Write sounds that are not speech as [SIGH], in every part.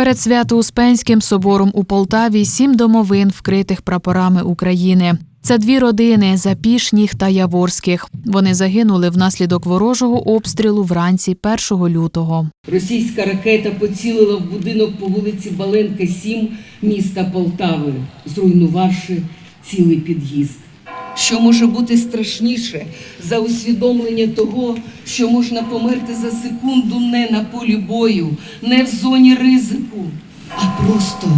Перед Свято-Успенським собором у Полтаві сім домовин, вкритих прапорами України. Це дві родини Запішніх та Яворських. Вони загинули внаслідок ворожого обстрілу вранці 1 лютого. Російська ракета поцілила в будинок по вулиці Баленка, 7 міста Полтави, зруйнувавши цілий під'їзд. Що може бути страшніше за усвідомлення того, що можна померти за секунду не на полі бою, не в зоні ризику, а просто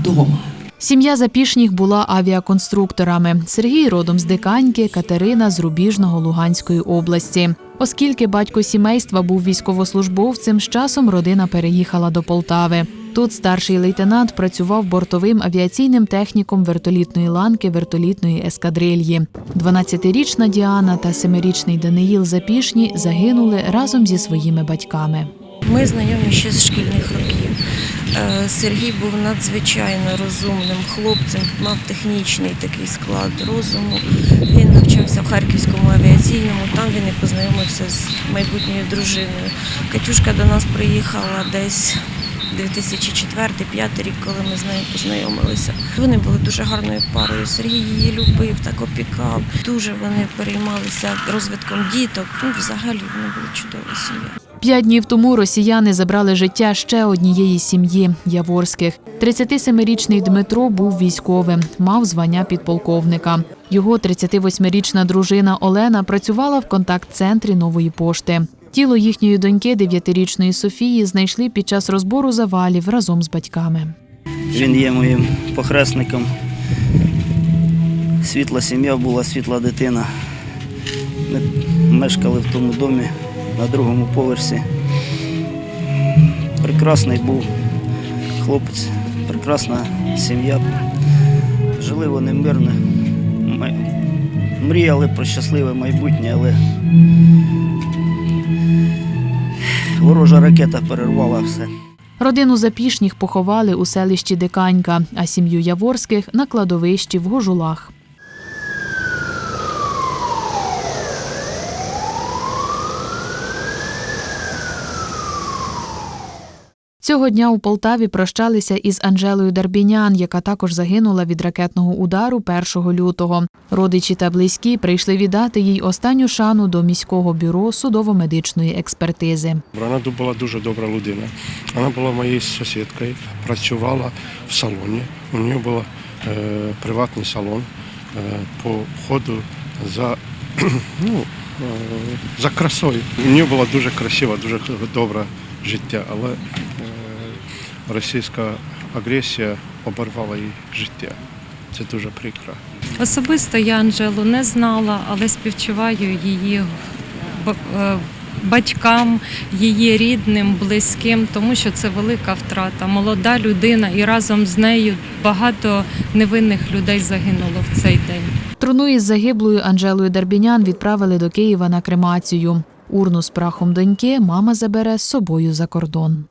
вдома. Сім'я Запішніх була авіаконструкторами. Сергій родом з Диканьки, Катерина з Рубіжного Луганської області. Оскільки батько сімейства був військовослужбовцем, з часом родина переїхала до Полтави. Тут старший лейтенант працював бортовим авіаційним техніком вертолітної ланки вертолітної ескадрильї. 12-річна Діана та 7-річний Даниїл Запішні загинули разом зі своїми батьками. Ми знайомі ще з шкільних років. Е, Сергій був надзвичайно розумним хлопцем, мав технічний такий склад розуму. Він навчався в Харківському авіаційному, там він і познайомився з майбутньою дружиною. Катюшка до нас приїхала десь 2004-2005 рік, коли ми з нею познайомилися. Вони були дуже гарною парою. Сергій її любив, так опікав. Дуже вони переймалися розвитком діток. Ну, взагалі вони були чудова сім'я. П'ять днів тому росіяни забрали життя ще однієї сім'ї Яворських. 37-річний Дмитро був військовим, мав звання підполковника. Його 38-річна дружина Олена працювала в контакт-центрі нової пошти. Тіло їхньої доньки, 9-річної Софії, знайшли під час розбору завалів разом з батьками. Він є моїм похресником. Світла сім'я була, світла дитина. Ми мешкали в тому домі на другому поверсі. Прекрасний був хлопець, прекрасна сім'я. Жили вони мирно. Ми Мріяли про щасливе майбутнє, але ворожа ракета перервала все. Родину Запішніх поховали у селищі Диканька, а сім'ю Яворських на кладовищі в Гожулах. Цього дня у Полтаві прощалися із Анжелою Дарбінян, яка також загинула від ракетного удару 1 лютого. Родичі та близькі прийшли віддати їй останню шану до міського бюро судово-медичної експертизи. Вона була дуже добра людина. Вона була моєю сусідкою, працювала в салоні. У неї був е, приватний салон е, по входу за, [CLEARS THROAT] ну, е, за красою. У неї була дуже красива, дуже добре життя, але російська агресія оборвала їй життя. Це дуже прикро. Особисто я Анжелу не знала, але співчуваю її е, батькам, її рідним, близьким, тому що це велика втрата. Молода людина, і разом з нею багато невинних людей загинуло в цей день. Труну із загиблою Анжелою Дарбінян відправили до Києва на кремацію. Урну з прахом доньки мама забере з собою за кордон.